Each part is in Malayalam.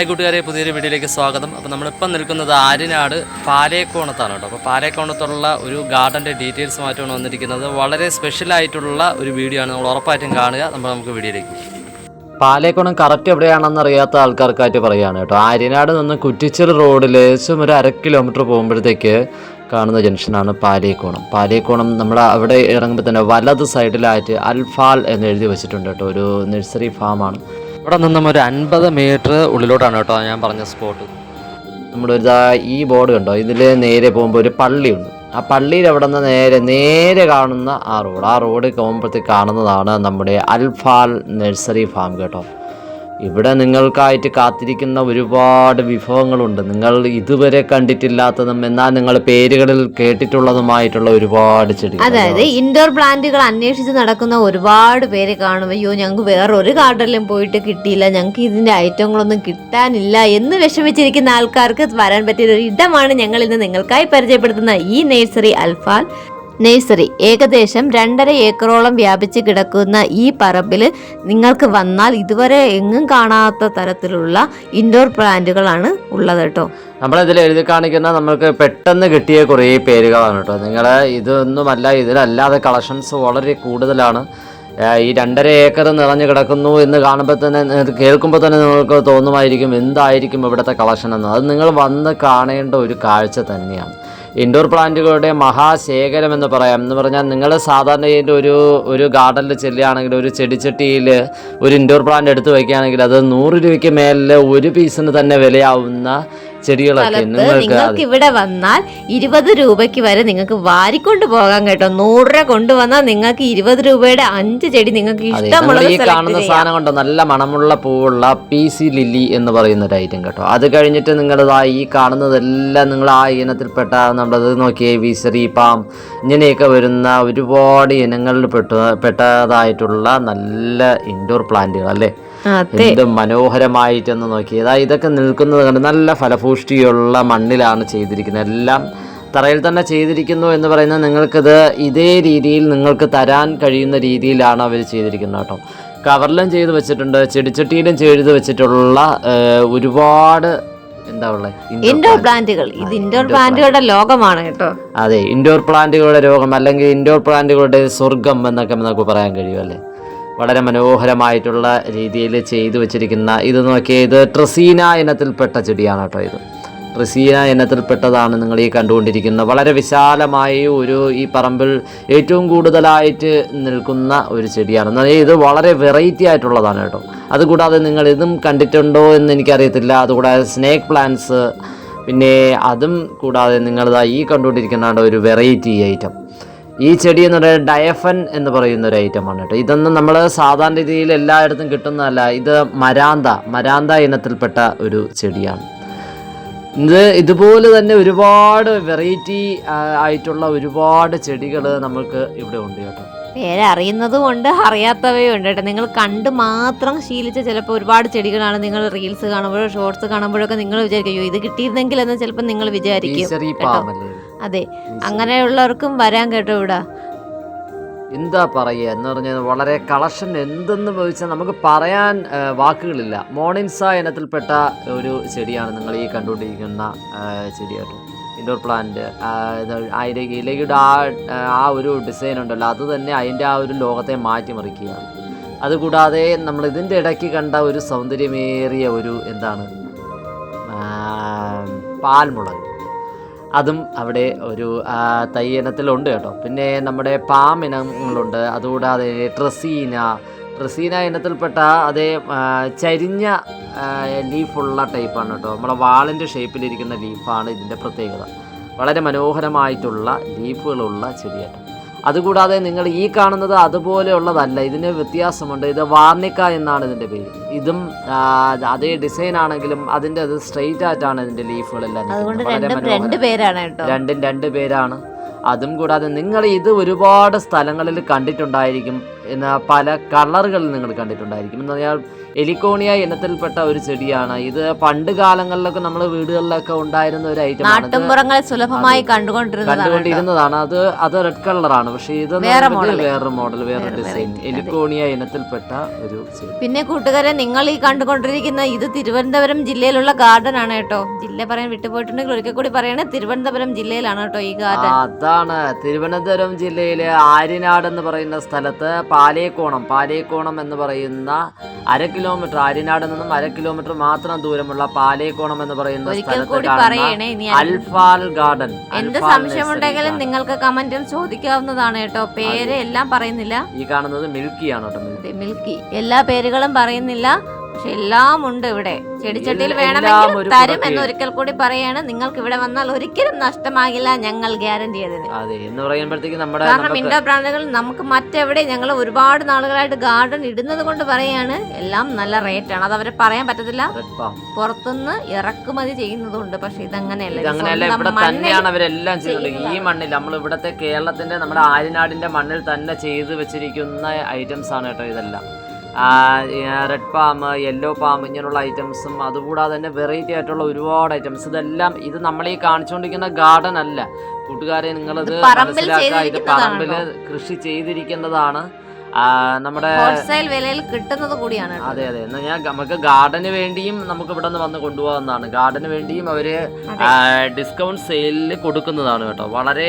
ഹായ് കൂട്ടുകാരെ പുതിയൊരു വീഡിയോയിലേക്ക് സ്വാഗതം. അപ്പോൾ നമ്മളിപ്പം നിൽക്കുന്നത് ആര്യനാട് പാലേക്കോണത്താണ് കേട്ടോ. അപ്പോൾ പാലേക്കോണത്തുള്ള ഒരു ഗാർഡന്റെ ഡീറ്റെയിൽസുമായിട്ടാണ് വന്നിരിക്കുന്നത്. വളരെ സ്പെഷ്യലായിട്ടുള്ള ഒരു വീഡിയോ ആണ്. നമ്മൾ ഉറപ്പായിട്ടും കാണുക. നമ്മൾ നമുക്ക് വീഡിയോയിലേക്ക് പാലേക്കോണം കറക്റ്റ് എവിടെയാണെന്ന് അറിയാത്ത ആൾക്കാർക്കായിട്ട് പറയുകയാണ് കേട്ടോ. ആര്യനാട് നിന്ന് കുറ്റിച്ചിൽ റോഡിൽ ഏകദേശം ഒരു അര കിലോമീറ്റർ പോകുമ്പോഴത്തേക്ക് കാണുന്ന ജംഗ്ഷനാണ് പാലേക്കോണം. പാലേക്കോണം നമ്മൾ അവിടെ ഇറങ്ങുമ്പോൾ തന്നെ വലത് സൈഡിലായിട്ട് അൽഫാൽ എന്ന് എഴുതി വെച്ചിട്ടുണ്ട് കേട്ടോ. ഒരു നഴ്സറി ഫാമാണ്. ഇവിടെ നിന്നും ഒരു അൻപത് മീറ്റർ ഉള്ളിലോട്ടാണ് കേട്ടോ ഞാൻ പറഞ്ഞ സ്പോട്ട്. നമ്മുടെ ഒരു ഈ ബോർഡ് കണ്ടോ? ഇതിൽ നേരെ പോകുമ്പോൾ ഒരു പള്ളിയുണ്ട്. ആ പള്ളിയിൽ അവിടെ നിന്ന് നേരെ നേരെ കാണുന്ന ആ റോഡ്. ആ റോഡ് പോകുമ്പോഴത്തേക്ക് കാണുന്നതാണ് നമ്മുടെ അൽഫാൽ നഴ്സറി ഫാം കേട്ടോ. ഇവിടെ നിങ്ങൾക്കായിട്ട് കാത്തിരിക്കുന്ന ഒരുപാട് വിഭവങ്ങളുണ്ട്. നിങ്ങൾ ഇതുവരെ കണ്ടിട്ടില്ലാത്തതും എന്നാൽ നിങ്ങൾ പേരുകളിൽ കേട്ടിട്ടുള്ളതുമായിട്ടുള്ള ഒരുപാട് ചെടി അതായത് ഇൻഡോർ പ്ലാന്റുകൾ അന്വേഷിച്ച് നടക്കുന്ന ഒരുപാട് പേര് കാണും അയ്യോ ഞങ്ങൾക്ക് വേറെ ഒരു ഗാർഡനിലും പോയിട്ട് കിട്ടിയില്ല. ഞങ്ങൾക്ക് ഇതിന്റെ ഐറ്റങ്ങളൊന്നും കിട്ടാനില്ല എന്ന് വിഷമിച്ചിരിക്കുന്ന ആൾക്കാർക്ക് വരാൻ പറ്റിയ ഒരു ഇടമാണ് ഞങ്ങൾ ഇന്ന് നിങ്ങൾക്കായി പരിചയപ്പെടുത്തുന്ന ഈ നേഴ്സറി അൽഫാൽ. നേഴ്സറി. ഏകദേശം രണ്ടര ഏക്കറോളം വ്യാപിച്ച് കിടക്കുന്ന ഈ പറമ്പിൽ നിങ്ങൾക്ക് വന്നാൽ ഇതുവരെ എങ്ങും കാണാത്ത തരത്തിലുള്ള ഇൻഡോർ പ്ലാന്റുകളാണ് ഉള്ളത് കേട്ടോ. നമ്മളിതിൽ എഴുതി കാണിക്കുന്ന നമ്മൾക്ക് പെട്ടെന്ന് കിട്ടിയ കുറേ പേരുകളാണ് കേട്ടോ. നിങ്ങൾ ഇതൊന്നുമല്ല ഇതിലല്ലാതെ കളക്ഷൻസ് വളരെ കൂടുതലാണ്. ഈ രണ്ടര ഏക്കർ നിറഞ്ഞു കിടക്കുന്നു എന്ന് കാണുമ്പോൾ തന്നെ കേൾക്കുമ്പോൾ തന്നെ നിങ്ങൾക്ക് തോന്നുമായിരിക്കും എന്തായിരിക്കും ഇവിടുത്തെ കളക്ഷൻ എന്ന്. അത് നിങ്ങൾ വന്ന് കാണേണ്ട ഒരു കാഴ്ച തന്നെയാണ്. ഇൻഡോർ പ്ലാന്റുകളുടെ മഹാശേഖരം എന്ന് പറയാം. എന്ന് പറഞ്ഞാൽ നിങ്ങൾ സാധാരണ ഇതിന്റെ ഒരു ഒരു ഗാർഡനിൽ ചെല്ലുകയാണെങ്കിൽ ഒരു ചെടിച്ചട്ടിയിൽ ഒരു ഇൻഡോർ പ്ലാന്റ് എടുത്ത് വയ്ക്കുകയാണെങ്കിൽ അത് നൂറ് രൂപയ്ക്ക് മേലിൽ ഒരു പീസിന് തന്നെ വിലയാവുന്ന ചെടികളൊക്കെ നിങ്ങൾക്ക് ഇവിടെ വന്നാൽ ഇരുപത് രൂപയ്ക്ക് വരെ നിങ്ങൾക്ക് വാരിക്കൊണ്ട് പോകാൻ കേട്ടോ. നൂറ് രൂപ കൊണ്ടുവന്നാൽ നിങ്ങൾക്ക് ഇരുപത് രൂപയുടെ അഞ്ച് ചെടി നിങ്ങൾക്ക് ഇഷ്ടമുള്ള ഈ കാണുന്ന സാധനം കണ്ടോ? നല്ല മണമുള്ള പൂവുള്ള പി സി ലില്ലി എന്ന് പറയുന്ന ഒരു ഐറ്റം കേട്ടോ. അത് കഴിഞ്ഞിട്ട് നിങ്ങളിതാ ഈ കാണുന്നതെല്ലാം നിങ്ങൾ ആ ഇനത്തിൽപ്പെട്ട നമ്മളത് നോക്കിയേ വിസറി പാം ഇങ്ങനെയൊക്കെ വരുന്ന ഒരുപാട് ഇനങ്ങളിൽ പെട്ട പെട്ടതായിട്ടുള്ള നല്ല ഇൻഡോർ പ്ലാന്റുകൾ അല്ലേ? എന്ത് മനോഹരമായിട്ടെന്ന് നോക്കി ഇതാ ഇതൊക്കെ നിൽക്കുന്നത് കണ്ട് നല്ല ഫലപുഷ്ടിയുള്ള മണ്ണിലാണ് ചെയ്തിരിക്കുന്നത്. എല്ലാം തറയിൽ തന്നെ ചെയ്തിരിക്കുന്നു എന്ന് പറയുന്നത് നിങ്ങൾക്കിത് ഇതേ രീതിയിൽ നിങ്ങൾക്ക് തരാൻ കഴിയുന്ന രീതിയിലാണ് അവർ ചെയ്തിരിക്കുന്നത് കേട്ടോ. കവറിലും ചെയ്ത് വെച്ചിട്ടുണ്ട് ചെടിച്ചട്ടിയിലും ചെയ്ത് വെച്ചിട്ടുള്ള ഒരുപാട് എന്താ ഉള്ളത്? ഇൻഡോർ പ്ലാന്റുകൾ ഇത് ഇൻഡോർ പ്ലാന്റുകളുടെ ലോകമാണ് കേട്ടോ. അതെ ഇൻഡോർ പ്ലാന്റുകളുടെ രോഗം അല്ലെങ്കിൽ ഇൻഡോർ പ്ലാന്റുകളുടെ സ്വർഗം എന്നൊക്കെ നമുക്ക് പറയാൻ കഴിയുമല്ലേ വളരെ മനോഹരമായിട്ടുള്ള രീതിയിൽ ചെയ്തു വെച്ചിരിക്കുന്ന ഇത് നോക്കിയേ ഇത് ട്രസീന ഇനത്തിൽപ്പെട്ട ചെടിയാണ് കേട്ടോ ഇത്. ട്രസീന ഇനത്തിൽപ്പെട്ടതാണ് നിങ്ങൾ ഈ കണ്ടുകൊണ്ടിരിക്കുന്നത്. വളരെ വിശാലമായ ഒരു ഈ പറമ്പിൽ ഏറ്റവും കൂടുതലായിട്ട് നിൽക്കുന്ന ഒരു ചെടിയാണ്. എന്നാൽ ഇത് വളരെ വെറൈറ്റി ആയിട്ടുള്ളതാണ് കേട്ടോ. അതുകൂടാതെ നിങ്ങൾ ഇതും കണ്ടിട്ടുണ്ടോ എന്ന് എനിക്കറിയത്തില്ല. അതുകൂടാതെ സ്നേക്ക് പ്ലാന്റ്സ് പിന്നെ അതും കൂടാതെ നിങ്ങളിതാ ഈ കണ്ടുകൊണ്ടിരിക്കുന്ന ഒരു വെറൈറ്റി ഐറ്റം ഈ ചെടി എന്ന് പറയുന്നത് ഡയഫൻ എന്ന് പറയുന്ന ഒരു ഐറ്റം ആണ് കേട്ടോ. ഇതൊന്നും നമ്മൾ സാധാരണ രീതിയിൽ എല്ലായിടത്തും കിട്ടുന്നതല്ല. ഇത് മരാന്ത മരാന്ത ഇനത്തിൽപ്പെട്ട ഒരു ചെടിയാണ്. ഇത് ഇതുപോലെ തന്നെ ഒരുപാട് വെറൈറ്റി ആയിട്ടുള്ള ഒരുപാട് ചെടികൾ നമുക്ക് ഇവിടെ ഉണ്ട് കേട്ടോ. പേര് അറിയുന്നതും ഉണ്ട് അറിയാത്തവയും ഉണ്ട് കേട്ടോ. നിങ്ങൾ കണ്ട് മാത്രം ശീലിച്ച ചിലപ്പോൾ ഒരുപാട് ചെടികളാണ് നിങ്ങൾ റീൽസ് കാണുമ്പോഴോ ഷോർട്സ് കാണുമ്പോഴൊക്കെ നിങ്ങൾ വിചാരിക്കും "അയ്യോ, ഇത് കിട്ടിയിരുന്നെങ്കിൽ എന്ന് ചിലപ്പോൾ നിങ്ങൾ വിചാരിക്കും അതെ അങ്ങനെയുള്ളവർക്കും വരാൻ കേട്ടോ ഇവിടെ. എന്താ പറയുക എന്ന് പറഞ്ഞാൽ വളരെ കളക്ഷൻ എന്തെന്ന് ചോദിച്ചാൽ നമുക്ക് പറയാൻ വാക്കുകളില്ല. മോണിൻസ ഇനത്തിൽപ്പെട്ട ഒരു ചെടിയാണ് നിങ്ങൾ ഈ കണ്ടുകൊണ്ടിരിക്കുന്ന ചെടി കേട്ടോ. ഇൻഡോർ പ്ലാന്റ് അതിന്റെ ഇലയുടെ ആ ആ ഒരു ഡിസൈൻ ഉണ്ടല്ലോ അത് തന്നെ അതിന്റെ ആ ഒരു ലോകത്തെ മാറ്റിമറിക്കുകയാണ്. അതുകൂടാതെ നമ്മൾ ഇതിന്റെ ഇടയ്ക്ക് കണ്ട ഒരു സൗന്ദര്യമേറിയ ഒരു എന്താണ് പാൽമുളക്. അതും അവിടെ ഒരു ആ, തൈ ഇനത്തിലുണ്ട് കേട്ടോ. പിന്നെ നമ്മുടെ പാം ഇനങ്ങളുണ്ട്. അതുകൂടാതെ ട്രസീന. ട്രസീന ഇനത്തിൽപ്പെട്ട അതേ ചരിഞ്ഞ ലീഫുള്ള ടൈപ്പാണ് കേട്ടോ. നമ്മളെ വാളിന്റെ ഷേപ്പിലിരിക്കുന്ന ലീഫാണ് ഇതിന്റെ പ്രത്യേകത. വളരെ മനോഹരമായിട്ടുള്ള ലീഫുകളുള്ള ചെടിയാട്ടോ. അതുകൂടാതെ നിങ്ങൾ ഈ കാണുന്നത് അതുപോലെയുള്ളതല്ല. ഇതിന് വ്യത്യാസമുണ്ട്. ഇത് വാർണിക്ക എന്നാണ് ഇതിന്റെ പേര്. ഇതും അതേ ഡിസൈൻ ആണെങ്കിലും അതിന്റെ അത് സ്ട്രെയിറ്റ് ആയിട്ടാണ് ഇതിന്റെ ലീഫുകളെല്ലാം രണ്ടും രണ്ട് പേരാണ് രണ്ടും രണ്ട് പേരാണ്. അതും കൂടാതെ നിങ്ങൾ ഇത് ഒരുപാട് സ്ഥലങ്ങളിൽ കണ്ടിട്ടുണ്ടായിരിക്കും. എന്ന പല കളറുകളിൽ നിങ്ങൾ കണ്ടിട്ടുണ്ടായിരിക്കും. എന്ന് പറഞ്ഞാൽ എലിക്കോണിയ ഇനത്തിൽപ്പെട്ട ഒരു ചെടിയാണ്. ഇത് പണ്ട് കാലങ്ങളിലൊക്കെ നമ്മൾ വീടുകളിലൊക്കെ ഉണ്ടായിരുന്ന ഒരു ഐറ്റം നാട്ടുമ്പുറങ്ങളിൽ സുലഭമായി കണ്ടുകൊണ്ടിരുന്നതാണ് അത് അത് റെഡ് കളറാണ് പക്ഷെ ഇത് വേറെ മോഡൽ വേറെ ഡിസൈൻ എലിക്കോണിയ ഇനത്തിൽപ്പെട്ട ഒരു പിന്നെ കൂട്ടുകാരെ നിങ്ങൾ ഈ കണ്ടുകൊണ്ടിരിക്കുന്ന ഇത് തിരുവനന്തപുരം ജില്ലയിലുള്ള ഗാർഡൻ ആണ് കേട്ടോ. ജില്ല പറയാൻ വിട്ടുപോയിട്ടുണ്ടെങ്കിൽ ഒരിക്കൽ കൂടി പറയണേ തിരുവനന്തപുരം ജില്ലയിലാണ് കേട്ടോ ഈ ഗാർഡൻ അതാണ്. തിരുവനന്തപുരം ജില്ലയിലെ ആര്യനാട് എന്ന് പറയുന്ന സ്ഥലത്ത് പാലേക്കോണം പാലേക്കോണം എന്ന് പറയുന്ന അര കിലോമീറ്റർ ആര്യനാട് നിന്നും അര കിലോമീറ്റർ മാത്രം ദൂരമുള്ള പാലേക്കോണം എന്ന് പറയുന്ന ഒരിക്കൽ സ്ഥലത്ത് കാണുന്ന അൽഫാൽ ഗാർഡൻ. എന്ത് സംശയം സംശയമുണ്ടെങ്കിലും നിങ്ങൾക്ക് കമന്റിൽ ചോദിക്കാവുന്നതാണ് കേട്ടോ. പേര് എല്ലാം പറയുന്നില്ല. ഈ കാണുന്നത് കേട്ടോ മിൽക്കി. അതെ, മിൽക്കി. എല്ലാ പേരുകളും പറയുന്നില്ല. പക്ഷെ എല്ലാം ഉണ്ട് ഇവിടെ. ചെടിച്ചട്ടിയിൽ വേണമെങ്കിൽ തരും എന്ന് ഒരിക്കൽ കൂടി പറയാണ്. നിങ്ങൾക്ക് ഇവിടെ വന്നാൽ ഒരിക്കലും നഷ്ടമാകില്ല. ഞങ്ങൾ ഗ്യാരണ്ടി ചെയ്തത് കാരണം ഇൻഡോ ഇൻഡോർ പ്ലാന്റുകൾ നമുക്ക് മറ്റെവിടെ ഞങ്ങൾ ഒരുപാട് നാളുകളായിട്ട് ഗാർഡൻ ഇടുന്നത് കൊണ്ട് പറയാണ്. എല്ലാം നല്ല റേറ്റ് ആണ്. അത് അവരെ പറയാൻ പറ്റത്തില്ല. പുറത്തുനിന്ന് ഇറക്കുമതി ചെയ്യുന്നതുണ്ട് പക്ഷെ ഇതങ്ങനെയല്ല. ഈ മണ്ണിൽ നമ്മൾ ഇവിടത്തെ കേരളത്തിന്റെ നമ്മുടെ ആര്യനാടിന്റെ മണ്ണിൽ തന്നെ ചെയ്തു വെച്ചിരിക്കുന്ന ഐറ്റംസ് ആണ് കേട്ടോ ഇതെല്ലാം. റെഡ് പാം യെല്ലോ പാം ഇങ്ങനെയുള്ള ഐറ്റംസും അതുകൂടാതെ തന്നെ വെറൈറ്റി ആയിട്ടുള്ള ഒരുപാട് ഐറ്റംസ് ഇതെല്ലാം ഇത് നമ്മൾ ഈ കാണിച്ചുകൊണ്ടിരിക്കുന്ന ഗാർഡൻ അല്ല. കൂട്ടുകാരെ നിങ്ങളിത് മനസ്സിലാക്കുക. ഇത് പറമ്പിൽ കൃഷി ചെയ്തിരിക്കുന്നതാണ്. നമ്മുടെ ഹോൾസെയിൽ വിലയിൽ കിട്ടുന്നത് കൂടിയാണ് അതെ അതെ. എന്നാൽ ഞാൻ നമുക്ക് ഗാർഡന് വേണ്ടിയും നമുക്ക് ഇവിടെ നിന്ന് വന്ന് കൊണ്ടുപോകാവുന്നതാണ്. ഗാർഡന് വേണ്ടിയും അവർ ഡിസ്കൗണ്ട് സെയിലിൽ കൊടുക്കുന്നതാണ് കേട്ടോ. വളരെ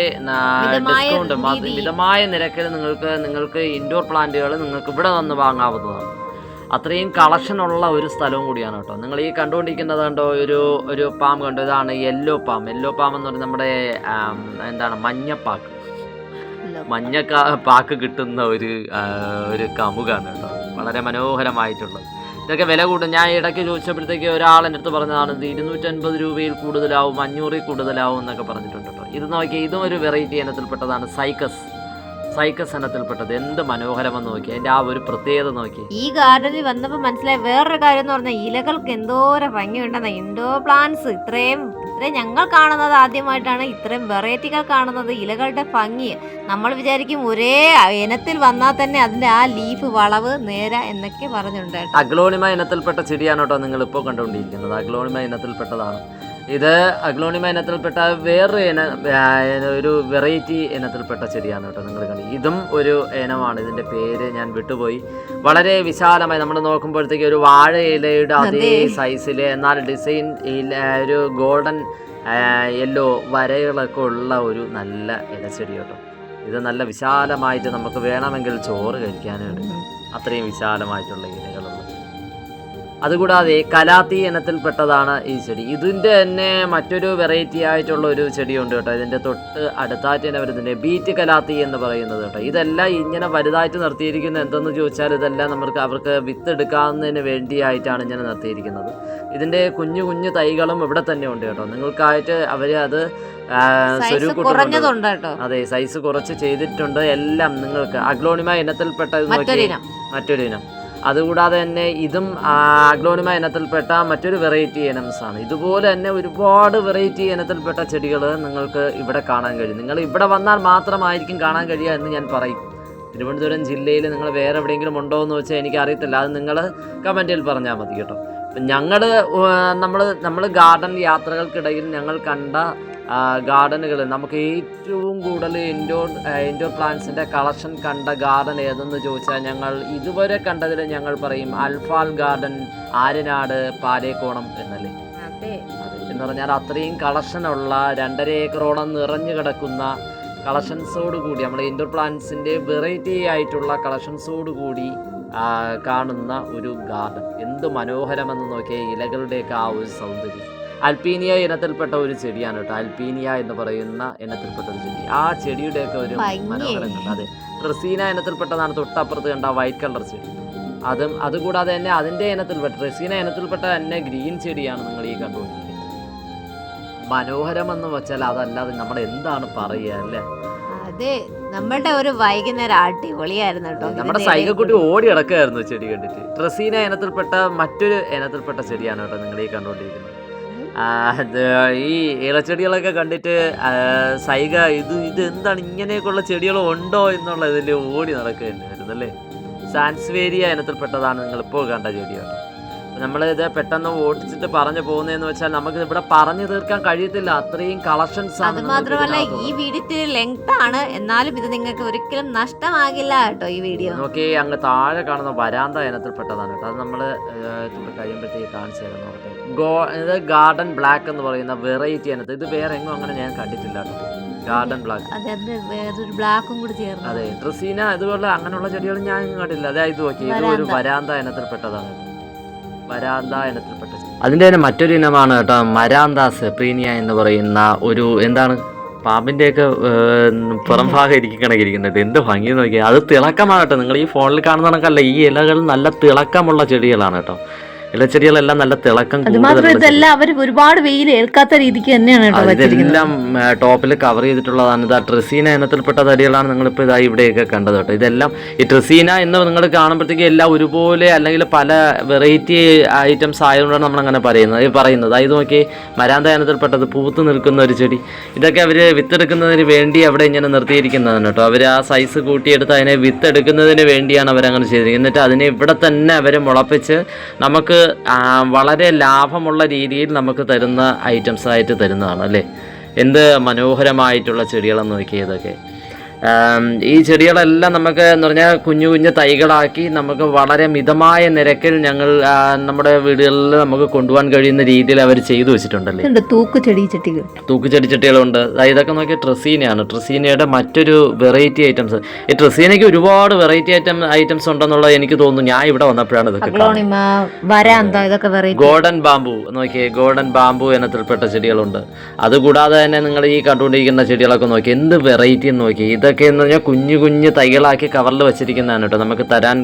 ഡിസ്കൗണ്ട്. മിതമായ നിരക്കിൽ നിങ്ങൾക്ക് നിങ്ങൾക്ക് ഇൻഡോർ പ്ലാന്റുകൾ നിങ്ങൾക്ക് ഇവിടെ വന്ന് വാങ്ങാവുന്നതാണ്. അത്രയും കളക്ഷൻ ഉള്ള ഒരു സ്ഥലവും കൂടിയാണ് കേട്ടോ. നിങ്ങൾ ഈ കണ്ടുകൊണ്ടിരിക്കുന്നത് കണ്ടോ ഒരു ഒരു പാം കണ്ടോ? ഇതാണ് യെല്ലോ പാം യെല്ലോ പാം എന്ന് പറയുന്നത് നമ്മുടെ എന്താണ് മഞ്ഞപ്പാക്ക്. മഞ്ഞ പാക്ക് കിട്ടുന്ന ഒരു ഒരു കമുകാണ് കേട്ടോ. വളരെ മനോഹരമായിട്ടുള്ളത്. ഇതൊക്കെ വില കൂടും. ഞാൻ ഇടയ്ക്ക് ചോദിച്ചപ്പോഴത്തേക്ക് ഒരാൾ എന്റെ അടുത്ത് പറഞ്ഞതാണ് ഇത് ഇരുന്നൂറ്റൻപത് രൂപയിൽ കൂടുതലാവും അഞ്ഞൂറിൽ കൂടുതലാവും എന്നൊക്കെ പറഞ്ഞിട്ടുണ്ട് കേട്ടോ. ഇത് നോക്കിയാൽ ഇതും ഒരു വെറൈറ്റി ഇനത്തിൽപ്പെട്ടതാണ് സൈക്കസ്. സൈക്കസ് ഇനത്തിൽപ്പെട്ടത്. എന്ത് മനോഹരമെന്ന് നോക്കി. അതിന്റെ ആ ഒരു പ്രത്യേകത നോക്കി. ഈ ഗാർഡനിൽ വന്നപ്പോൾ മനസ്സിലായ വേറൊരു കാര്യം എന്ന് പറഞ്ഞാൽ ഇലകൾക്ക് എന്തോരം ഭംഗിയുണ്ടെന്ന. ഇൻഡോർ പ്ലാന്റ്സ് ഇത്രയും ഇത്രയും ഞങ്ങൾ കാണുന്നത് ആദ്യമായിട്ടാണ് ഇത്രയും വെറൈറ്റികൾ കാണുന്നത് ഇലകളുടെ ഭംഗി. നമ്മൾ വിചാരിക്കും ഒരേ ഇനത്തിൽ വന്നാൽ തന്നെ അതിന്റെ ആ ലീഫ് വളവ് നേര എന്നൊക്കെ പറഞ്ഞിട്ടുണ്ട്. അഗ്ലോണിമ ഇനത്തിൽപ്പെട്ട ചെടിയാണ് കേട്ടോ നിങ്ങൾ ഇപ്പോൾ കണ്ടുകൊണ്ടിരിക്കുന്നത്. അഗ്ലോണിമ ഇനത്തിൽപ്പെട്ടതാണ്. ഇത് അഗ്ലോണിമ ഇനത്തിൽപ്പെട്ട വേറൊരു ഇന ഒരു വെറൈറ്റി ഇനത്തിൽപ്പെട്ട ചെടിയാണ് കേട്ടോ നിങ്ങൾ കണ്ടു ഇതും ഒരു ഇനമാണ്. ഇതിന്റെ പേര് ഞാൻ വിട്ടുപോയി. വളരെ വിശാലമായി നമ്മൾ നോക്കുമ്പോഴത്തേക്ക് ഒരു വാഴ ഇലയുടെ അതേ. സൈസിൽ എന്നാൽ ഡിസൈൻ ഒരു ഗോൾഡൻ യെല്ലോ വരകളൊക്കെ ഉള്ള ഒരു നല്ല ഇലച്ചെടി കേട്ടോ. ഇത് നല്ല വിശാലമായിട്ട് നമുക്ക് വേണമെങ്കിൽ ചോറ് കഴിക്കാനുണ്ട് അത്രയും വിശാലമായിട്ടുള്ള ഇലകളുള്ളത് അതുകൂടാതെ കലാത്തി ഇനത്തിൽപ്പെട്ടതാണ് ഈ ചെടി. ഇതിന്റെ തന്നെ മറ്റൊരു വെറൈറ്റി ആയിട്ടുള്ള ഒരു ചെടിയുണ്ട് കേട്ടോ. ഇതിന്റെ തൊട്ട് അടുത്തായിട്ട് തന്നെ വരുന്നുണ്ട്. ബീറ്റ് കലാത്തി എന്ന് പറയുന്നത് കേട്ടോ. ഇതെല്ലാം ഇങ്ങനെ വലുതായിട്ട് നിർത്തിയിരിക്കുന്നത് എന്തെന്ന് ചോദിച്ചാൽ ഇതെല്ലാം നമുക്ക് അവർക്ക് വിത്ത് എടുക്കാവുന്നതിന് വേണ്ടിയായിട്ടാണ് ഇങ്ങനെ നിർത്തിയിരിക്കുന്നത്. ഇതിന്റെ കുഞ്ഞു കുഞ്ഞു തൈകളും ഇവിടെ തന്നെ ഉണ്ട് കേട്ടോ. നിങ്ങൾക്കായിട്ട് അവർ അത് അതെ സൈസ് കുറച്ച് ചെയ്തിട്ടുണ്ട്. എല്ലാം നിങ്ങൾക്ക് അഗ്ലോണിമ ഇനത്തിൽപ്പെട്ട മറ്റൊരു ഇനം അതുകൂടാതെ തന്നെ ഇതും അഗ്ലോണിമ ഇനത്തിൽപ്പെട്ട മറ്റൊരു വെറൈറ്റി ഇനംസ് ആണ് ഇതുപോലെ തന്നെ ഒരുപാട് വെറൈറ്റി ഇനത്തിൽപ്പെട്ട ചെടികൾ നിങ്ങൾക്ക് ഇവിടെ കാണാൻ കഴിയും. നിങ്ങൾ ഇവിടെ വന്നാൽ മാത്രമായിരിക്കും കാണാൻ കഴിയുക എന്ന് ഞാൻ പറയും. തിരുവനന്തപുരം ജില്ലയിൽ നിങ്ങൾ വേറെ എവിടെയെങ്കിലും ഉണ്ടോ എന്ന് വെച്ചാൽ എനിക്ക് അറിയത്തില്ല അത് നിങ്ങൾ കമന്റിൽ പറഞ്ഞാൽ മതി കേട്ടോ. ഞങ്ങൾ നമ്മൾ നമ്മൾ ഗാർഡൻ യാത്രകൾക്കിടയിൽ ഞങ്ങൾ കണ്ട ഗാർഡനുകൾ നമുക്ക് ഏറ്റവും കൂടുതൽ ഇൻഡോർ ഇൻഡോർ പ്ലാന്റ്സിന്റെ കളക്ഷൻ കണ്ട ഗാർഡൻ ഏതെന്ന് ചോദിച്ചാൽ ഞങ്ങൾ ഇതുവരെ കണ്ടതിൽ ഞങ്ങൾ പറയും അൽഫാൽ ഗാർഡൻ ആര്യനാട് പാലേക്കോണം എന്നല്ലേ. എന്ന് പറഞ്ഞാൽ അത്രയും കളക്ഷനുള്ള രണ്ടര ഏക്കറോളം നിറഞ്ഞു കിടക്കുന്ന കളക്ഷൻസോട് കൂടി നമ്മൾ ഇൻഡോർ പ്ലാന്റ്സിന്റെ വെറൈറ്റി ആയിട്ടുള്ള കളക്ഷൻസോട് കൂടി കാണുന്ന ഒരു ഗാർഡൻ. എന്ത് മനോഹരമെന്ന് നോക്കിയാൽ ഇലകളുടെയൊക്കെ ആ ഒരു സൗന്ദര്യം. അൽപീനിയ ഇനത്തിൽപ്പെട്ട ഒരു ചെടിയാണ് കേട്ടോ. അൽപീനിയ എന്ന് പറയുന്ന ഇനത്തിൽപ്പെട്ട ഒരു ചെടി. ആ ചെടിയുടെയൊക്കെ ഒരു. മനോഹരം അതെ. റസീന ഇനത്തിൽപ്പെട്ടതാണ് തൊട്ടപ്പുറത്ത് കണ്ട വൈറ്റ് കളർ ചെടി. അതും അതുകൂടാതെ തന്നെ അതിന്റെ ഇനത്തിൽപ്പെട്ട റസീന ഇനത്തിൽപ്പെട്ട തന്നെ ഗ്രീൻ ചെടിയാണ് നിങ്ങൾ ഈ കണ്ടുകൊണ്ടിരിക്കുന്നത് മനോഹരമെന്ന് വെച്ചാൽ അതല്ലാതെ നമ്മൾ എന്താണ് പറയുക അല്ലേ? അതെ. നമ്മളുടെ ഒരു വൈകുന്നേരം അടിപൊളിയായിരുന്നു കേട്ടോ. നമ്മുടെ സൈകക്കുട്ടി ഓടി കിടക്കായിരുന്നു ചെടി കണ്ടിട്ട്. ട്രസീന ഇനത്തിൽപ്പെട്ട മറ്റൊരു ഇനത്തിൽപ്പെട്ട ചെടിയാണ് കേട്ടോ നിങ്ങൾ ഈ കണ്ടുകൊണ്ടിരിക്കുന്നത് ഇത് ഈ ഇലച്ചെടികളൊക്കെ കണ്ടിട്ട് സൈഗ സൈക ഇത് ഇത് എന്താണ് ഇങ്ങനെയൊക്കെയുള്ള ചെടികൾ ഉണ്ടോ എന്നുള്ള ഇതിൽ ഓടി നടക്കുക തന്നെയായിരുന്നു അല്ലേ? സാൻസ്വേരിയ ഇനത്തിൽപ്പെട്ടതാണ് നിങ്ങൾ ഇപ്പോൾ കണ്ട ചെടിയാണ് നമ്മൾ ഇത് പെട്ടെന്ന് ഓടിച്ചിട്ട് പറഞ്ഞു പോകുന്നതെന്ന് വെച്ചാൽ നമുക്ക് ഇവിടെ പറഞ്ഞു തീർക്കാൻ കഴിയത്തില്ല. അത്രയും കളക്ഷൻസ് അത് മാത്രമല്ല ഈ വീഡിയോ ലെങ്ത് ആണ്. എന്നാലും ഇത് നിങ്ങൾക്ക് ഒരിക്കലും നഷ്ടമാകില്ല കേട്ടോ ഈ വീഡിയോ. നോക്കി അങ്ങ് താഴെ കാണുന്ന വരാന്ത ഇനത്തിൽപ്പെട്ടതാണ് കേട്ടോ. അത് നമ്മൾ കഴിയുമ്പോഴത്തേക്ക് കാണിച്ചു തരാം നോക്കട്ടെ ഗോ ഇത് ഗാർഡൻ ബ്ലാക്ക് എന്ന് പറയുന്ന വെറൈറ്റി അതിനകത്ത് ഇത് വേറെ എങ്ങും അങ്ങനെ ഞാൻ കണ്ടിട്ടില്ല കേട്ടോ. Garden black. വേറൊരു ബ്ലാക്കും കൂടി ചേർന്ന്. അതെ ഡ്രസീന അതുപോലെ അങ്ങനെയുള്ള ചെടികൾ ഞാൻ കണ്ടില്ല അതായത് നോക്കി ഇത് ഒരു വരാന്ത. ഇനത്തിൽപ്പെട്ടതാണ് വരാന്ത ഇനത്തിൽപ്പെട്ട. അതിന്റെ തന്നെ മറ്റൊരു ഇനമാണ് കേട്ടോ മരാന്ത സെപ്രീനിയ എന്ന് പറയുന്ന ഒരു എന്താണ് പാമ്പിന്റെയൊക്കെ ഏഹ്, പുറം ഭാഗം ഇരിക്കണക്കിരിക്കുന്നുണ്ട് എന്ത് ഭംഗി നോക്കിയാൽ അത് തിളക്കമാണ് കേട്ടോ. നിങ്ങൾ ഈ ഫോണിൽ കാണുന്ന കണക്കല്ല ഈ ഇലകൾ നല്ല തിളക്കമുള്ള ചെടികളാണ് കേട്ടോ. ഇലച്ചെടികളെല്ലാം നല്ല തിളക്കം അത് ഇതെല്ലാം അവർ ഒരുപാട് വെയിൽ ഏൽക്കാത്ത രീതിക്ക് തന്നെയാണ് ഇതെല്ലാം ടോപ്പിൽ കവർ ചെയ്തിട്ടുള്ളതാണ്. ഇത് ആ ട്രസീന ഇനത്തിൽപ്പെട്ട തടികളാണ് നിങ്ങളിപ്പോൾ ഇതായി ഇവിടെയൊക്കെ കണ്ടത് കേട്ടോ. ഇതെല്ലാം ഈ ട്രസീന എന്ന് നിങ്ങൾ കാണുമ്പോഴത്തേക്ക് എല്ലാം ഒരുപോലെ അല്ലെങ്കിൽ പല വെറൈറ്റി ഐറ്റംസ് ആയതുകൊണ്ടാണ് നമ്മൾ അങ്ങനെ പറയുന്നത്. പറയുന്നത് അതായത് നോക്കി മരാന്ത ഇനത്തിൽപ്പെട്ടത് പൂത്ത് നിൽക്കുന്ന ഒരു ചെടി. ഇതൊക്കെ അവർ വിത്തെടുക്കുന്നതിന് വേണ്ടി അവിടെ ഇങ്ങനെ നിർത്തിയിരിക്കുന്നതാണ് കേട്ടോ. അവർ ആ സൈസ് കൂട്ടിയെടുത്ത് അതിനെ വിത്തെടുക്കുന്നതിന് വേണ്ടിയാണ് അവരങ്ങനെ ചെയ്തിരിക്കുന്നത്. എന്നിട്ട് അതിനെ ഇവിടെ തന്നെ അവർ മുളപ്പിച്ച് നമുക്ക് വളരെ ലാഭമുള്ള രീതിയിൽ നമുക്ക് തരുന്ന ഐറ്റംസ് ആയിട്ട് തരുന്നതാണ് അല്ലേ? എന്ത് മനോഹരമായിട്ടുള്ള ചെടികളെന്ന് നോക്കിയതൊക്കെ. ഈ ചെടികളെല്ലാം നമുക്ക് എന്ന് പറഞ്ഞാൽ കുഞ്ഞു കുഞ്ഞു തൈകളാക്കി നമുക്ക് വളരെ മിതമായ നിരക്കിൽ ഞങ്ങൾ നമ്മുടെ വീടുകളിൽ നമുക്ക് കൊണ്ടുപോകാൻ കഴിയുന്ന രീതിയിൽ അവർ ചെയ്തു വെച്ചിട്ടുണ്ടല്ലേ? തൂക്ക് ചെടി ചട്ടികൾ. തൂക്കുചെടി ചട്ടികളുണ്ട്. ദാ ഇതൊക്കെ നോക്കിയാൽ ട്രസീനയാണ്. ട്രസീനയുടെ മറ്റൊരു വെറൈറ്റി ഐറ്റംസ്. ഈ ട്രസീനയ്ക്ക് ഒരുപാട് വെറൈറ്റി ഐറ്റം ഐറ്റംസ് ഉണ്ടെന്നുള്ളത് എനിക്ക് തോന്നുന്നു. ഞാൻ ഇവിടെ വന്നപ്പോഴാണ് ഇതൊക്കെ ഗോൾഡൻ ബാമ്പു നോക്കിയേ ഗോൾഡൻ ബാമ്പു ഇനത്തിൽപ്പെട്ട ചെടികളുണ്ട്. അതുകൂടാതെ തന്നെ നിങ്ങൾ ഈ കണ്ടുകൊണ്ടിരിക്കുന്ന ചെടികളൊക്കെ നോക്കി എന്ത് വെറൈറ്റി എന്ന് നോക്കി ഇതൊക്കെ എന്ന് പറഞ്ഞാൽ കുഞ്ഞു കുഞ്ഞു തൈകളാക്കി കവറിൽ വെച്ചിരിക്കുന്നതാണ് കേട്ടോ. നമുക്ക് തരാൻ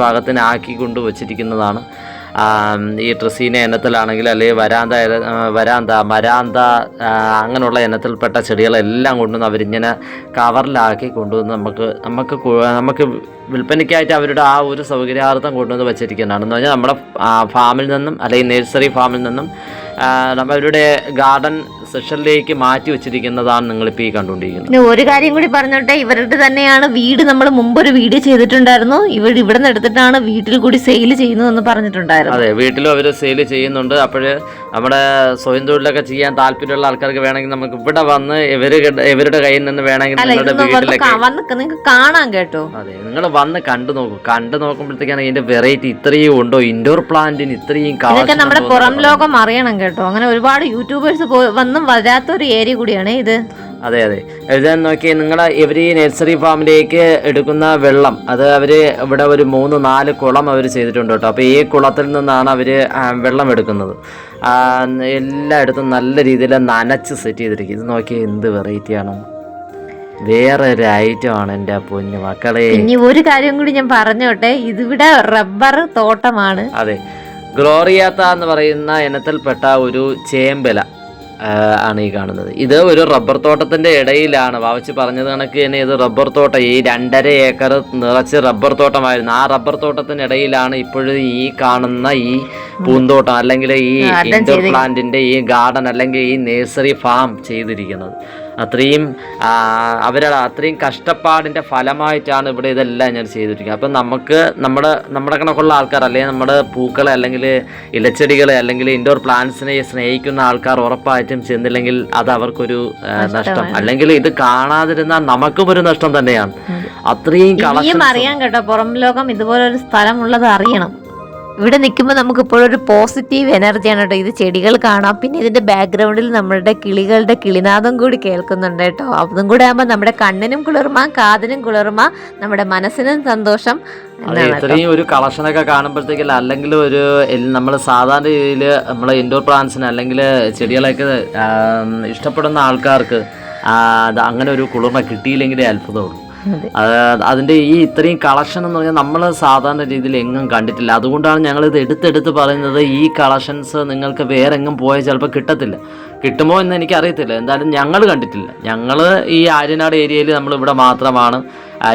പാകത്തിനാക്കി കൊണ്ട് വെച്ചിരിക്കുന്നതാണ്. ഈ ട്രസീന ഇനത്തിലാണെങ്കിൽ അല്ലെങ്കിൽ വരാന്ത വരാന്ത മരാന്ത അങ്ങനെയുള്ള ഇനത്തിൽപ്പെട്ട ചെടികളെല്ലാം കൊണ്ടുവന്ന് അവരിങ്ങനെ കവറിലാക്കി കൊണ്ടുവന്ന് നമുക്ക് നമുക്ക് നമുക്ക് വിൽപ്പനയ്ക്കായിട്ട് അവരുടെ ആ ഒരു സൗകര്യാർത്ഥം കൊണ്ടുവന്ന് വെച്ചിരിക്കുന്നതാണ്. എന്ന് പറഞ്ഞാൽ നമ്മുടെ ഫാമിൽ നിന്നും അല്ലെങ്കിൽ നഴ്സറി ഫാമിൽ നിന്നും അവരുടെ ഗാർഡൻ സെഷനിലേക്ക് മാറ്റി വെച്ചിരിക്കുന്നതാണ് നിങ്ങൾ നിങ്ങളിപ്പോൾ ഈ കണ്ടുകൊണ്ടിരിക്കുന്നത്. പിന്നെ ഒരു കാര്യം കൂടി പറഞ്ഞോട്ടെ ഇവരുടെ തന്നെയാണ് വീട് നമ്മൾ മുമ്പൊരു വീഡിയോ ചെയ്തിട്ടുണ്ടായിരുന്നു. ഇവർ ഇവിടെ നിന്ന് എടുത്തിട്ടാണ് വീട്ടിൽ കൂടി സെയിൽ ചെയ്യുന്നതെന്ന് പറഞ്ഞിട്ടുണ്ടായിരുന്നു. അതെ വീട്ടിലും അവർ സെയിൽ ചെയ്യുന്നുണ്ട്. അപ്പോൾ നമ്മുടെ സ്വയം തൊഴിലൊക്കെ ചെയ്യാൻ താല്പര്യമുള്ള ആൾക്കാർക്ക് വേണമെങ്കിൽ നമുക്ക് ഇവിടെ വന്ന് ഇവർ ഇവരുടെ കയ്യിൽ നിന്ന് വേണമെങ്കിൽ നിങ്ങളുടെ വീട്ടിലൊക്കെ നിങ്ങൾക്ക് കാണാൻ കേട്ടോ. അതെ നിങ്ങൾ വന്ന് കണ്ടു നോക്കും. കണ്ടു നോക്കുമ്പോഴത്തേക്കാണ് ഇതിന്റെ വെറൈറ്റി ഇത്രയും ഉണ്ടോ? ഇൻഡോർ പ്ലാന്റിന് ഇത്രയും നമ്മുടെ പുറം ലോകം അറിയണം കേട്ടോ. അങ്ങനെ ഒരുപാട് യൂട്യൂബേഴ്സ് വന്നും വരാത്ത ഒരു ഏരിയ കൂടിയാണ് ഇത്. അതെ അതെ. എഴുതാൻ നോക്കി നിങ്ങൾ ഇവർ ഈ നഴ്സറി ഫാമിലേക്ക് എടുക്കുന്ന വെള്ളം അത് അവർ ഇവിടെ ഒരു മൂന്ന് നാല് കുളം അവർ ചെയ്തിട്ടുണ്ട് കേട്ടോ. അപ്പോൾ ഈ കുളത്തിൽ നിന്നാണ് അവർ വെള്ളം എടുക്കുന്നത്. എല്ലായിടത്തും നല്ല രീതിയിൽ നനച്ച് സെറ്റ് ചെയ്തിരിക്കും ഇത് നോക്കി എന്ത് വെറൈറ്റിയാണ് വേറെ ഒരു ഐറ്റമാണ് എന്റെ പൊന്നു മക്കളെ. ഇനി ഒരു കാര്യം കൂടി ഞാൻ പറഞ്ഞോട്ടെ ഇതിവിടെ റബ്ബർ തോട്ടമാണ്. അതെ. ഗ്ലോറിയാത്ത എന്ന് പറയുന്ന ഇനത്തിൽപ്പെട്ട ഒരു ചേമ്പല. ആണ് ഈ കാണുന്നത്. ഇത് ഒരു റബ്ബർ തോട്ടത്തിന്റെ ഇടയിലാണ്. വാവച്ച് പറഞ്ഞത് കണക്ക് തന്നെ ഇത് റബ്ബർ തോട്ടം. ഈ രണ്ടര ഏക്കർ നിറച്ച് റബ്ബർ തോട്ടമായിരുന്നു. ആ റബ്ബർ തോട്ടത്തിനിടയിലാണ് ഇപ്പോഴും ഈ കാണുന്ന ഈ പൂന്തോട്ടം അല്ലെങ്കിൽ ഈ ഇൻഡോർ പ്ലാന്റിന്റെ ഈ ഗാർഡൻ അല്ലെങ്കിൽ ഈ നേഴ്സറി ഫാം ചെയ്തിരിക്കുന്നത്. അത്രയും അവരുടെ അത്രയും കഷ്ടപ്പാടിന്റെ ഫലമായിട്ടാണ് ഇവിടെ ഇതെല്ലാം ഞാൻ ചെയ്തിരിക്കുന്നത്. അപ്പം നമുക്ക് നമ്മുടെ നമ്മുടെ കണക്കുള്ള ആൾക്കാർ അല്ലെങ്കിൽ നമ്മുടെ പൂക്കളെ അല്ലെങ്കിൽ ഇലച്ചെടികളെ അല്ലെങ്കിൽ ഇൻഡോർ പ്ലാന്റ്സിനെ സ്നേഹിക്കുന്ന ആൾക്കാർ ഉറപ്പായിട്ടും ചെന്നില്ലെങ്കിൽ അത് അവർക്കൊരു നഷ്ടം. അല്ലെങ്കിൽ ഇത് കാണാതിരുന്നാൽ നമുക്കും ഒരു നഷ്ടം തന്നെയാണ്. അത്രയും അറിയാം കേട്ടോ. പുറം ലോകം ഇതുപോലെ ഒരു സ്ഥലമുള്ളത് അറിയണം. ഇവിടെ നിൽക്കുമ്പോൾ നമുക്ക് ഇപ്പോഴൊരു പോസിറ്റീവ് എനർജിയാണ് കേട്ടോ ഇത് ചെടികൾ കാണാം പിന്നെ ഇതിന്റെ ബാക്ക്ഗ്രൗണ്ടിൽ നമ്മളുടെ കിളികളുടെ കിളിനാദം കൂടി കേൾക്കുന്നുണ്ട് കേട്ടോ അതും കൂടെ ആകുമ്പോൾ നമ്മുടെ കണ്ണിനും കുളിർമ കാതിനും കുളിർമ നമ്മുടെ മനസ്സിനും സന്തോഷം. ഇത്രയും ഒരു കളക്ഷനൊക്കെ കാണുമ്പോഴത്തേക്കല്ല അല്ലെങ്കിൽ ഒരു നമ്മൾ സാധാരണ രീതിയിൽ നമ്മൾ ഇൻഡോർ പ്ലാന്റ്സിന് അല്ലെങ്കിൽ ചെടികളൊക്കെ ഇഷ്ടപ്പെടുന്ന ആൾക്കാർക്ക് അങ്ങനെ ഒരു കുളിർമ കിട്ടിയില്ലെങ്കിലേ അത്ഭുതമുള്ളൂ അതെ. അത് അതിന്റെ ഈ ഇത്രയും കളക്ഷൻ എന്ന് പറഞ്ഞാൽ നമ്മൾ സാധാരണ രീതിയിൽ എങ്ങും കണ്ടിട്ടില്ല. അതുകൊണ്ടാണ് ഞങ്ങൾ ഇത് എടുത്തെടുത്ത് പറയുന്നത് ഈ കളക്ഷൻസ് നിങ്ങൾക്ക് വേറെ എങ്ങും പോയാൽ ചിലപ്പോൾ കിട്ടത്തില്ല. കിട്ടുമോ എന്ന് എനിക്കറിയത്തില്ല. എന്തായാലും ഞങ്ങൾ കണ്ടിട്ടില്ല. ഞങ്ങൾ ഈ ആര്യനാട് ഏരിയയിൽ നമ്മൾ ഇവിടെ മാത്രമാണ്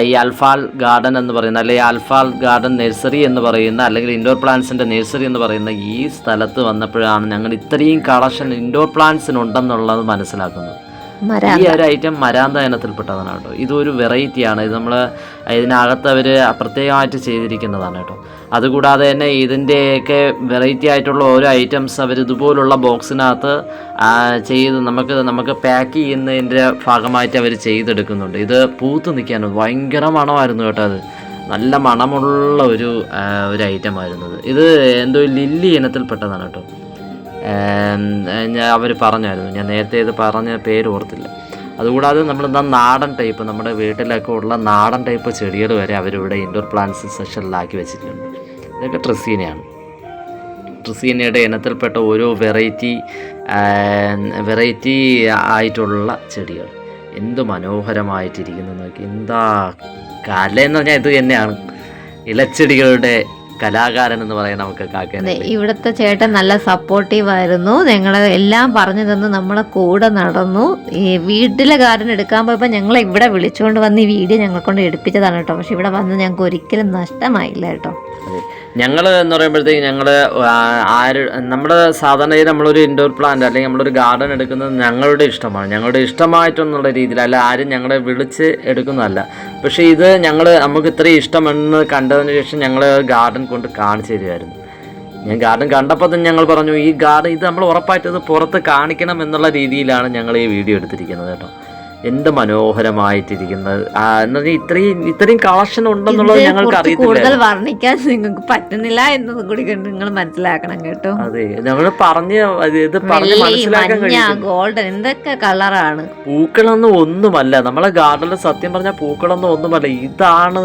ഈ അൽഫാൽ ഗാർഡൻ എന്ന് പറയുന്ന അല്ലെങ്കിൽ അൽഫാൽ ഗാർഡൻ നഴ്സറി എന്ന് പറയുന്ന അല്ലെങ്കിൽ ഇൻഡോർ പ്ലാന്റ്സിന്റെ നഴ്സറി എന്ന് പറയുന്ന ഈ സ്ഥലത്ത് വന്നപ്പോഴാണ് ഞങ്ങൾ ഇത്രയും കളക്ഷൻ ഇൻഡോർ പ്ലാന്റ്സിനുണ്ടെന്നുള്ളത് മനസ്സിലാക്കുന്നത്. ഈ ഒരു ഐറ്റം മരാന്ത ഇനത്തിൽപ്പെട്ടതാണ് കേട്ടോ. ഇതൊരു വെറൈറ്റിയാണ് ഇത് നമ്മൾ ഇതിനകത്ത് അവർ പ്രത്യേകമായിട്ട് ചെയ്തിരിക്കുന്നതാണ് കേട്ടോ. അതുകൂടാതെ തന്നെ ഇതിന്റെയൊക്കെ വെറൈറ്റി ആയിട്ടുള്ള ഓരോ ഐറ്റംസ് അവർ ഇതുപോലുള്ള ബോക്സിനകത്ത് ചെയ്ത് നമുക്ക് നമുക്ക് പാക്ക് ചെയ്യുന്നതിന്റെ ഭാഗമായിട്ട് അവർ ചെയ്തെടുക്കുന്നുണ്ട്. ഇത് പൂത്ത് നിൽക്കാൻ ഭയങ്കര മണമായിരുന്നു കേട്ടോ അത്. നല്ല മണമുള്ള ഒരു ഒരു ഐറ്റം ആയിരുന്നത് ഇത് എന്തോ ലില്ലി ഇനത്തിൽപ്പെട്ടതാണ് കേട്ടോ. അവർ പറഞ്ഞായിരുന്നു. ഞാൻ നേരത്തെ ഇത് പറഞ്ഞ പേര് ഓർത്തില്ല. അതുകൂടാതെ നമ്മൾ എന്താ നാടൻ ടൈപ്പ് നമ്മുടെ വീട്ടിലൊക്കെ ഉള്ള നാടൻ ടൈപ്പ് ചെടികൾ വരെ അവരിവിടെ ഇൻഡോർ പ്ലാന്റ്സ് സെഷനിലാക്കി വെച്ചിട്ടുണ്ട്. ഇതൊക്കെ ട്രിസീനയാണ്. ട്രിസീനയുടെ ഇനത്തിൽപ്പെട്ട ഓരോ വെറൈറ്റി വെറൈറ്റി ആയിട്ടുള്ള ചെടികൾ. എന്ത് മനോഹരമായിട്ടിരിക്കുന്നു നോക്കി. എന്താ കല എന്ന് പറഞ്ഞാൽ ഇത് തന്നെയാണ്. ഇലച്ചെടികളുടെ കലാകാരൻ എന്ന് പറയാൻ നമുക്ക് കാക്ക കാക്കേനെ ഇവിടുത്തെ ചേട്ടൻ നല്ല സപ്പോർട്ടീവ് ആയിരുന്നു. ഞങ്ങളെ എല്ലാം പറഞ്ഞു തന്ന് നമ്മളെ കൂടെ നടന്നു. ഈ വീട്ടിലെ കാരൻ എടുക്കാൻ പോയപ്പോൾ ഞങ്ങളെ ഇവിടെ വിളിച്ചുകൊണ്ട് വന്ന് ഈ വീഡിയോ ഞങ്ങളെ കൊണ്ട് എടുപ്പിച്ചതാണ് കേട്ടോ. പക്ഷെ ഇവിടെ വന്ന് ഞങ്ങൾക്ക് ഒരിക്കലും നഷ്ടമായില്ല കേട്ടോ. ഞങ്ങൾ എന്ന് പറയുമ്പോഴത്തേക്ക് ഞങ്ങൾ ആര് നമ്മൾ സാധാരണ രീതിയിൽ നമ്മളൊരു ഇൻഡോർ പ്ലാന്റ് അല്ലെങ്കിൽ നമ്മളൊരു ഗാർഡൻ എടുക്കുന്നത് ഞങ്ങളുടെ ഇഷ്ടമാണ്. ഞങ്ങളുടെ ഇഷ്ടമായിട്ടെന്നുള്ള രീതിയിൽ അല്ല ആരും ഞങ്ങളെ വിളിച്ച് എടുക്കുന്നതല്ല. പക്ഷേ ഇത് ഞങ്ങൾ നമുക്ക് ഇത്രയും ഇഷ്ടമെന്ന് കണ്ടതിന് ശേഷം ഞങ്ങൾ ഗാർഡൻ കൊണ്ട് കാണിച്ചു തരുമായിരുന്നു ഞാൻ ഗാർഡൻ കണ്ടപ്പോൾ തന്നെ ഞങ്ങൾ പറഞ്ഞു ഈ ഗാർഡൻ ഇത് നമ്മൾ ഉറപ്പായിട്ട് ഇത് പുറത്ത് കാണിക്കണം എന്നുള്ള രീതിയിലാണ് ഞങ്ങൾ ഈ വീഡിയോ എടുത്തിരിക്കുന്നത് കേട്ടോ. എന്ത് മനോഹരമായിട്ടിരിക്കുന്നത്? ഇത്രയും ഇത്രയും കളക്ഷൻ ഉണ്ടെന്നുള്ളത് ഞങ്ങൾക്ക് അറിയത്തില്ല വർണിക്കാൻ നിങ്ങൾക്ക് പറ്റുന്നില്ല എന്നതും കൂടി നിങ്ങൾ മനസ്സിലാക്കണം കേട്ടോ. അതെ ഞങ്ങൾ പറഞ്ഞ് ഇത് പറഞ്ഞ് മനസ്സിലാക്കാൻ ഗോൾഡൻ എന്തൊക്കെ കളറാണ്? പൂക്കളൊന്നും ഒന്നുമല്ല. നമ്മളെ ഗാർഡനിൽ സത്യം പറഞ്ഞ പൂക്കളൊന്നും ഒന്നുമല്ല. ഇതാണ്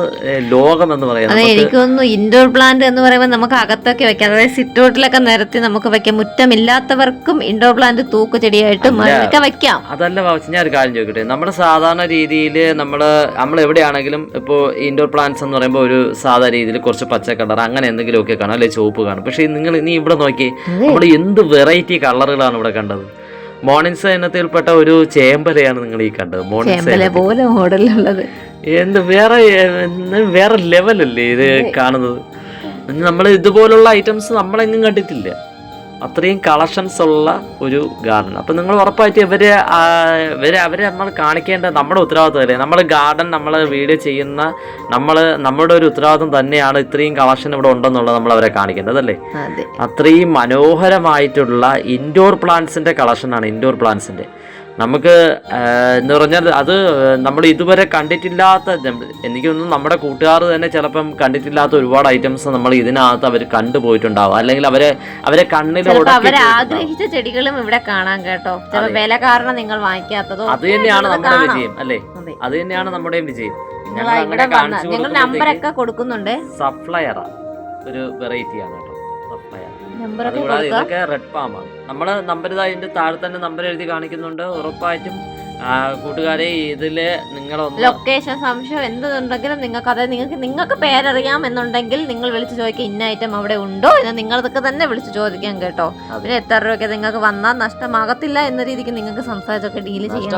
ലോകം എന്ന് പറയുന്നത്. എനിക്കൊന്നും ഇൻഡോർ പ്ലാന്റ് എന്ന് പറയുമ്പോൾ നമുക്ക് അകത്തൊക്കെ വെക്കാം. അതായത് സിറ്റൗട്ടിലൊക്കെ നിരത്തി നമുക്ക് വെക്കാം. മുറ്റമില്ലാത്തവർക്കും ഇൻഡോർ പ്ലാന്റ് തൂക്കുചെടിയായിട്ടും. വെക്കാം. അതല്ല ഞാൻ ഒരു കാര്യം ചോദിക്കട്ടെ. നമ്മുടെ സാധാരണ രീതിയിൽ നമ്മൾ നമ്മൾ എവിടെയാണെങ്കിലും ഇപ്പോൾ ഇൻഡോർ പ്ലാന്റ്സ് എന്ന് പറയുമ്പോൾ ഒരു സാധാരണ രീതിയിൽ കുറച്ച് പച്ച കളർ അങ്ങനെ എന്തെങ്കിലുമൊക്കെ കാണും അല്ലെങ്കിൽ ചുവപ്പ് കാണും. പക്ഷേ നിങ്ങൾ ഇനി ഇവിടെ നോക്കി നമ്മൾ എന്ത് വെറൈറ്റി കളറുകളാണ് ഇവിടെ കണ്ടത്? മോർണിംഗ്സ് ഇനത്തിൽപ്പെട്ട ഒരു ചേമ്പലയാണ് നിങ്ങൾ ഈ കണ്ടത് ചേമ്പല പോലെ മോഡലുള്ളത് എന്ത് വേറെ വേറെ ലെവലല്ലേ ഇത് കാണുന്നത്? നമ്മൾ ഇതുപോലുള്ള ഐറ്റംസ് നമ്മളെങ്ങും കണ്ടിട്ടില്ല. അത്രയും കളക്ഷൻസ് ഉള്ള ഒരു ഗാർഡൻ അപ്പം നിങ്ങൾ ഉറപ്പായിട്ട് ഇവരെ ഇവരെ അവരെ നമ്മൾ കാണിക്കേണ്ട നമ്മുടെ ഉത്തരവാദിത്തമല്ലേ നമ്മൾ ഗാർഡൻ നമ്മൾ വീഡിയോ ചെയ്യുന്ന നമ്മൾ നമ്മുടെ ഒരു ഉത്തരവാദിത്തം തന്നെയാണ് ഇത്രയും കളക്ഷൻ ഇവിടെ ഉണ്ടെന്നുള്ളത് നമ്മൾ അവരെ കാണിക്കേണ്ടത് അല്ലേ? അതെ. അത്രയും മനോഹരമായിട്ടുള്ള ഇൻഡോർ പ്ലാന്റ്സിന്റെ കളക്ഷനാണ് ഇൻഡോർ പ്ലാന്റ്സിന്റെ നമുക്ക് എന്ന് പറഞ്ഞാൽ അത് നമ്മൾ ഇതുവരെ കണ്ടിട്ടില്ലാത്ത എനിക്ക് തോന്നുന്നു നമ്മുടെ കൂട്ടുകാർ തന്നെ ചിലപ്പം കണ്ടിട്ടില്ലാത്ത ഒരുപാട് ഐറ്റംസ് നമ്മൾ ഇതിനകത്ത് അവർ കണ്ടുപോയിട്ടുണ്ടാവും. അല്ലെങ്കിൽ അവരെ അവരെ കണ്ണിൽ ആഗ്രഹിച്ച ചെടികളും ഇവിടെ കാണാൻ കേട്ടോ. വില കാരണം നിങ്ങൾ വാങ്ങിക്കാത്തതോ അത് തന്നെയാണ് നമ്മുടെ. വിജയം അല്ലേ? അതെ. തന്നെയാണ് നമ്മുടെ വിജയം. ഞങ്ങൾ നമ്പറൊക്കെ കൊടുക്കുന്നുണ്ട്. സപ്ലയറ ഒരു വെറൈറ്റിയാണ് കേട്ടോ. സപ്ലയർ. നമ്പറൊക്കെ ഇതൊക്കെ റെഡ് പാമാണ് നമ്മൾ നമ്പർ ഇതാ ഇതിന്റെ താഴെ തന്നെ നമ്പർ എഴുതി കാണിക്കുന്നുണ്ട്. ഉറപ്പായിട്ടും ആ, കൂട്ടുകാരെ ഇതിൽ നിങ്ങൾ ലൊക്കേഷൻ സംശയം എന്തുണ്ടെങ്കിലും നിങ്ങൾക്ക് അതായത് നിങ്ങൾക്ക് നിങ്ങൾക്ക് പേരറിയാം എന്നുണ്ടെങ്കിൽ നിങ്ങൾ വിളിച്ചു ചോദിക്കുക ഇന്ന ഐറ്റം അവിടെ ഉണ്ടോ? എന്ന് നിങ്ങളതൊക്കെ തന്നെ വിളിച്ചു ചോദിക്കാം കേട്ടോ. പിന്നെ എത്ര രൂപയ്ക്ക് നിങ്ങൾക്ക് വന്നാൽ നഷ്ടമാകത്തില്ല എന്ന രീതിക്ക് നിങ്ങൾക്ക് സംസാരിച്ചൊക്കെ ഡീൽ ചെയ്യാം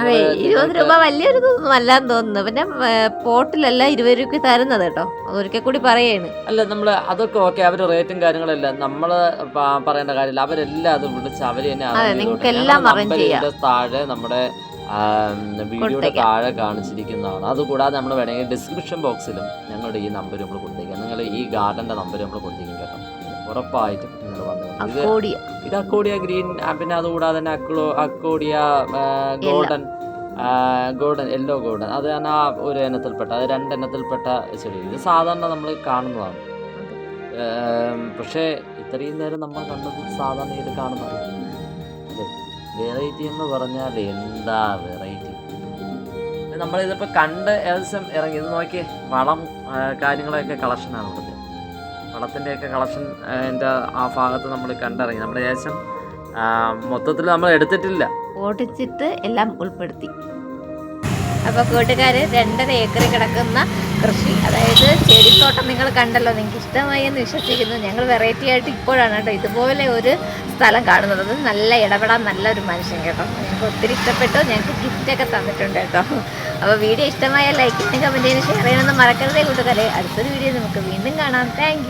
അതെ ഇരുപത് രൂപ വലിയൊരു അല്ലാന്ന് തോന്നുന്നു. പിന്നെ പോട്ടിലല്ല ഇരുപത് രൂപയ്ക്ക് തരുന്നത് കേട്ടോ. അതൊരിക്കൽ കൂടി പറയാണ്. അല്ല നമ്മൾ അതൊക്കെ ഓക്കെ അവർ റേറ്റും കാര്യങ്ങളെല്ലാം നമ്മൾ പറയേണ്ട കാര്യമില്ല. അവരെല്ലാം അത് വിളിച്ച് അവർ തന്നെ നിങ്ങൾക്ക് എല്ലാം ചെയ്യാം. താഴെ നമ്മുടെ വീഡിയോയുടെ. താഴെ കാണിച്ചിരിക്കുന്നതാണ്. അതുകൂടാതെ നമ്മൾ വേണമെങ്കിൽ ഡിസ്ക്രിപ്ഷൻ ബോക്സിലും ഞങ്ങളുടെ ഈ നമ്പർ നമ്മൾ കൊടുത്തേക്കാം. നിങ്ങൾ ഈ ഗാർഡന്റെ നമ്പർ നമ്മൾ കൊടുത്തേക്കും കേട്ടോ. ഉറപ്പായിട്ടും നിങ്ങൾ വന്നു ഇത് അക്കോഡിയ. ഗ്രീൻ പിന്നെ അതുകൂടാതെ തന്നെ അക്ലോ അക്കോഡിയ ഗോൾഡൻ ഗോൾഡൻ യെല്ലോ ഗോൾഡൻ. അത് തന്നെ ആ ഒരു ഇനത്തിൽപ്പെട്ട അത് രണ്ടെണ്ണത്തിൽപ്പെട്ട ചെടി. ഇത് സാധാരണ നമ്മൾ കാണുന്നതാണ്. പക്ഷേ ഇത്രയും നേരം നമ്മൾ കണ്ടത് സാധാരണ ഇത് കാണുന്നത് അല്ലേ വെറൈറ്റി എന്ന് പറഞ്ഞാൽ എന്താ വെറൈറ്റി നമ്മളിതിപ്പോൾ കണ്ട് ഏകദേശം ഇറങ്ങി. ഇത് നോക്കിയേ വളം കാര്യങ്ങളൊക്കെ കളക്ഷനാണ് ഇവിടുത്തെ. വളത്തിന്റെയൊക്കെ കളക്ഷൻ എന്റെ ആ ഭാഗത്ത് നമ്മൾ കണ്ടിറങ്ങി. നമ്മൾ ഏകദേശം മൊത്തത്തിൽ നമ്മൾ എടുത്തിട്ടില്ല. ഓടിച്ചിട്ട് എല്ലാം ഉൾപ്പെടുത്തി. അപ്പോൾ കൂട്ടുകാർ രണ്ടര ഏക്കർ കിടക്കുന്ന കൃഷി അതായത് ചെടിത്തോട്ടം നിങ്ങൾ കണ്ടല്ലോ നിങ്ങൾക്ക് ഇഷ്ടമായി എന്ന് വിശ്വസിക്കുന്നു. ഞങ്ങൾ വെറൈറ്റി ആയിട്ട് ഇപ്പോഴാണ് കേട്ടോ ഇതുപോലെ ഒരു സ്ഥലം കാണുന്നത്. നല്ല ഇടപെടാൻ നല്ലൊരു മനുഷ്യൻ കേട്ടോ. ഞങ്ങൾക്ക് ഒത്തിരി ഇഷ്ടപ്പെട്ടു. ഞങ്ങൾക്ക് ഗിഫ്റ്റൊക്കെ തന്നിട്ടുണ്ട് കേട്ടോ. അപ്പോൾ വീഡിയോ ഇഷ്ടമായ ലൈക്ക് ചെയ്യുന്ന കമന്റ് ചെയ്യുന്ന ഷെയർ ചെയ്യണമെന്ന് മറക്കരുതേ കൂട്ടുകാരെ. അടുത്തൊരു വീഡിയോ നമുക്ക് വീണ്ടും കാണാം. താങ്ക്